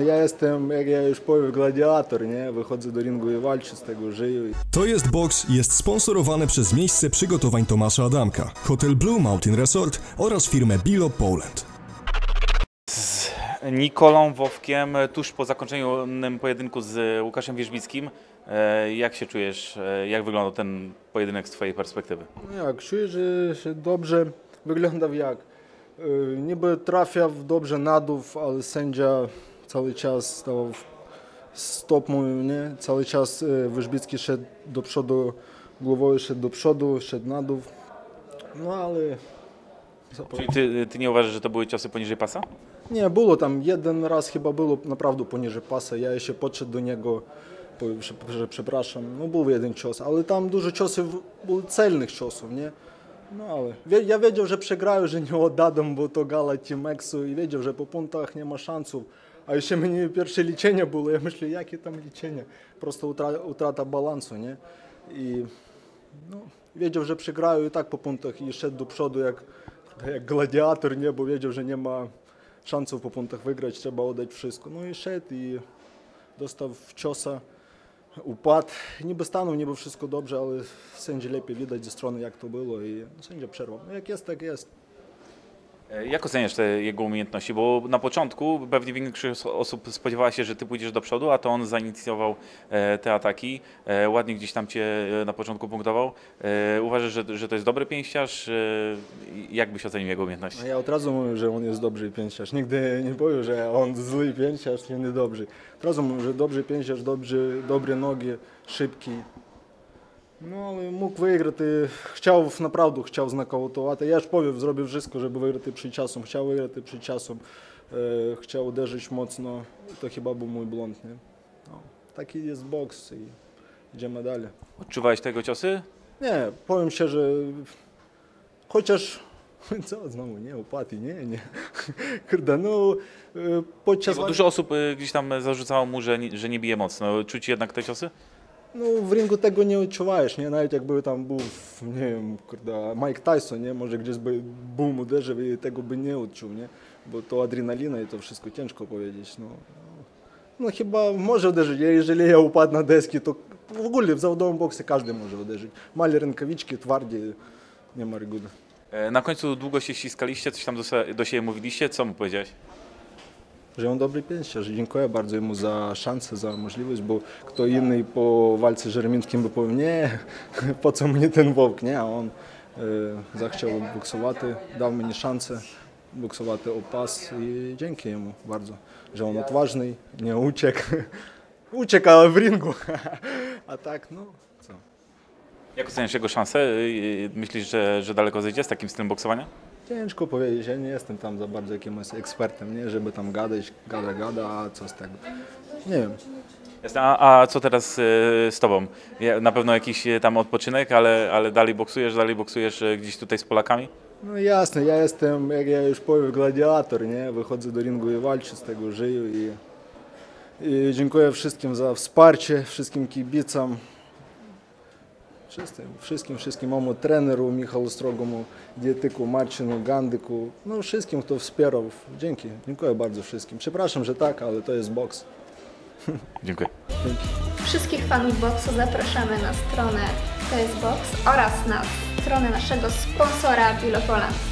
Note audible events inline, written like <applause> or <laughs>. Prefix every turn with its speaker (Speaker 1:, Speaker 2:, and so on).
Speaker 1: Ja jestem, jak ja już powiem, gladiator, nie? Wychodzę do ringu i walczę, z tego żyję.
Speaker 2: To jest box jest sponsorowane przez miejsce przygotowań Tomasza Adamka, Hotel Blue Mountain Resort oraz firmę Bilo Poland.
Speaker 3: Nikolą Wowkiem tuż po zakończeniu pojedynku z Łukaszem Wierzbickim. E, Jak się czujesz? E, Jak wyglądał ten pojedynek z Twojej perspektywy?
Speaker 1: No jak, czuję, że się dobrze wyglądał jak. y, Niby trafiał dobrze na dół, ale sędzia cały czas stał stop mówił, nie? Cały czas y, Wyżbicki szedł do przodu, głową szedł do przodu, szedł na dół. No ale...
Speaker 3: Czyli ty, ty nie uważasz, że to były ciosy poniżej pasa?
Speaker 1: Nie, było tam jeden raz chyba było naprawdę poniżej pasa. Ja jeszcze podszedł do niego, powiem, że, że przepraszam. No był jeden cios, ale tam dużo ciosów było celnych ciosów, nie? No ale wie- ja wiedział, że przegrają, że nie oddadzą, bo to gala Team Exu i wiedział, że po punktach nie ma szansów. A jeszcze mені pierwsze liczenie było, ja myślę, jakie tam liczenie? Просто утра- utrata balansu, nie? I no, wiedział, że przegrają i tak po punktach i szedł do przodu jak, jak gladiator, nie? Bo wiedział, że nie ma szansów po punktach wygrać, trzeba oddać wszystko. No i szedł i dostał w ciosa, upadł. Niby stanął, niby wszystko dobrze, ale sędzi lepiej widać ze strony jak to było i no, sędzia przerwał. No
Speaker 3: E, Jak oceniasz te jego umiejętności? Bo na początku pewnie większość osób spodziewała się, że ty pójdziesz do przodu, a to on zainicjował e, te ataki. E, Ładnie gdzieś tam cię na początku punktował. Uważasz, że, że to jest dobry pięściarz? Jak byś ocenił jego umiejętności?
Speaker 1: No ja od razu mówię, że on jest dobry pięściarz. Nigdy nie powiem, że on zły pięściarz, nie niedobry. Od razu mówię, że dobry pięściarz, dobry, dobre nogi, szybki. No ale mógł wygrати, chciał naprawdę chciał znakautować. Ja ж powiem, zrobił wszystko, żeby wygrати przed czasem. Chciał wygrати przed czasem, e, chciał uderzyć mocno. To chyba był mój błąd, nie? No, taki jest boks i idziemy dalej.
Speaker 3: Odczuwałeś tego ciosy?
Speaker 1: Nie, powiem szczerze, chociaż co znowu, nie, upadł, nie, nie. Kurde, no y, podczas
Speaker 3: Bo dużo osób e, gdzieś tam zarzucało mu, że nie, że nie bije mocno. Czuć jednak te ciosy?
Speaker 1: No w ringu tego nie odczuwajesz, nie, nawet jakby tam był, nie wiem, Mike Tyson, nie, może gdzieś by boom uderzył i tego by nie odczuł, nie, bo to adrenalina i to wszystko ciężko powiedzieć, no. No chyba może uderzyć, jeżeli ja upadł na deski, to w ogóle w zawodowym boksie każdy może uderzyć. Mali rękawiczki, twardzie, nie ma reguły.
Speaker 3: E, Na końcu długo się ściskaliście, coś tam do, do siebie mówiliście. Co mu powiedziałeś?
Speaker 1: Że on dobry pięściarz dziękuję bardzo jemu za szansę, za możliwość, bo kto inny po walce z Żeremińskim by powiedział, nie, po co mnie ten Wowk, nie, a on e, zachciał boksowaty, dał mi szansę boksowaty o pas i dzięki jemu bardzo, że on odważny, nie uciekł, <laughs> uciekł, w ringu, <laughs> a tak, no, co.
Speaker 3: Jak oceniasz jego szanse? E, Myślisz, że, że daleko zejdzie z takim stylem boksowania?
Speaker 1: Ciężko powiedzieć, ja nie jestem tam za bardzo jakimś ekspertem, nie, żeby tam gadać, gada, gada, a co z tego, nie wiem.
Speaker 3: Jasne. A, a co teraz e, z tobą? Ja- Na pewno jakiś e, tam odpoczynek, ale, ale dalej boksujesz, dalej boksujesz e, gdzieś tutaj z Polakami?
Speaker 1: No jasne, ja jestem, jak ja już powiem, gladiator, nie? Wychodzę do ringu i walczę, z tego żyję i, i dziękuję wszystkim za wsparcie, wszystkim kibicom, wszystkim, wszystkim, wszystkim mojemu treneru Michalu Strogomu, dietyku Marcinu Gandyku, no wszystkim, kto wspierał. Dzięki, dziękuję bardzo wszystkim. Przepraszam, że tak, ale to jest boks. <laughs>
Speaker 3: Dziękuję.
Speaker 1: Dzięki.
Speaker 4: Wszystkich fanów boksu zapraszamy na stronę To jest Box oraz na stronę naszego sponsora Bilopoland.